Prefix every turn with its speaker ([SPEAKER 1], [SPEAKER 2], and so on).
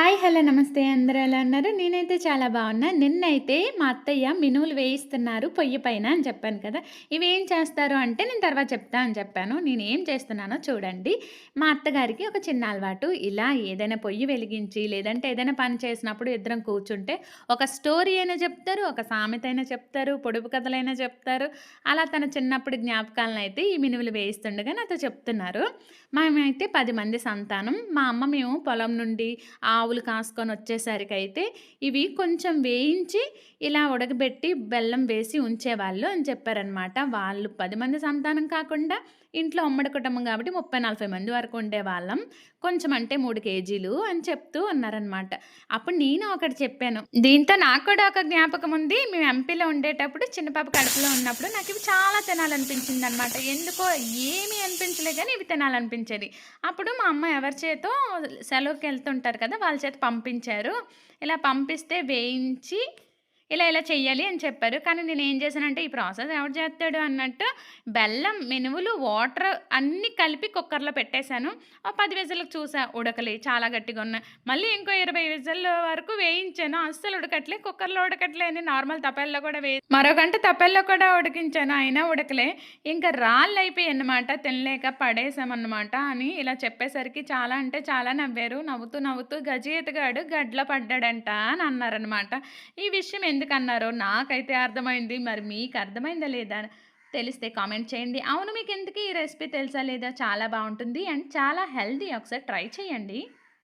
[SPEAKER 1] Hi hello నమస్తే. అందరూ ఎలా ఉన్నారు? నేనైతే చాలా బాగున్నా. నిన్నైతే మా అత్తయ్య మినువులు వేయిస్తున్నారు పొయ్యి పైన అని చెప్పాను కదా. ఇవి ఏం చేస్తారు అంటే నేను తర్వాత చెప్తా అని చెప్పాను. నేను ఏం చేస్తున్నానో చూడండి. మా అత్తగారికి ఒక చిన్న అలవాటు. ఇలా ఏదైనా పొయ్యి వెలిగించి లేదంటే ఏదైనా పని చేసినప్పుడు ఇద్దరం కూర్చుంటే ఒక స్టోరీ అయినా చెప్తారు ఒక సామెత అయినా చెప్తారు పొడుపు కథలైనా చెప్తారు. అలా తన చిన్నప్పుడు జ్ఞాపకాలను అయితే ఈ మినువులు వేయిస్తుండగా నాతో చెప్తున్నారు. మేమైతే పది మంది సంతానం. మా అమ్మ మేము పొలం నుండి ఆవులు కాసుకొని వచ్చేసరికి అయితే ఇవి కొంచెం వేయించి ఇలా ఉడకబెట్టి బెల్లం వేసి ఉంచేవాళ్ళు అని చెప్పారనమాట వాళ్ళు పది మంది సంతానం కాకుండా ఇంట్లో ఉమ్మడి కుటుంబం కాబట్టి ముప్పై నలభై మంది వరకు ఉండేవాళ్ళం. కొంచెం అంటే మూడు కేజీలు అని చెప్తూ ఉన్నారనమాట అప్పుడు నేను ఒకటి చెప్పాను దీంతో నాకు కూడా ఒక జ్ఞాపకం ఉంది. మేము ఎంపీలో ఉండేటప్పుడు చిన్నపాప కడుపులో ఉన్నప్పుడు నాకు ఇవి చాలా తినాలనిపించింది అనమాట ఎందుకో ఏమీ అనిపించలే కానీ ఇవి తినాలనిపించేది. అప్పుడు మా అమ్మ ఎవరి చేతో సెలవుకి వెళ్తుంటారు కదా వాళ్ళ చేత పంపించారు. ఇలా పంపిస్తే వేయించి ఇలా ఇలా చెయ్యాలి అని చెప్పారు. కానీ నేను ఏం చేశానంటే ఈ ప్రాసెస్ ఎవరు చేస్తాడు అన్నట్టు బెల్లం మినుములు వాటర్ అన్నీ కలిపి కుక్కర్లో పెట్టేశాను. ఆ పది విజలకు చూసా ఉడకలే చాలా గట్టిగా ఉన్నాయి. మళ్ళీ ఇంకో ఇరవై విజల్ వరకు వేయించాను. అస్సలు ఉడకట్లే కుక్కర్లో ఉడకట్లే అని నార్మల్ తపెల్లో కూడా వే మరో గంట తపెల్లో కూడా ఉడికించాను. అయినా ఉడకలే. ఇంకా రాళ్ళు అయిపోయి అన్నమాట. తినలేక పడేసామన్నమాట అని ఇలా చెప్పేసరికి చాలా అంటే చాలా నవ్వారు. నవ్వుతూ నవ్వుతూ గజి గడ్ల పడ్డాడంట అని అన్నారనమాట ఈ విషయం ఎందుకు అన్నారో నాకైతే అర్థమైంది. మరి మీకు అర్థమైందా లేదా తెలిస్తే కామెంట్ చేయండి. అవును మీకు ఎందుకు ఈ రెసిపీ తెలుసా లేదా? చాలా బాగుంటుంది అండ్ చాలా హెల్దీ ఒకసారి ట్రై చేయండి.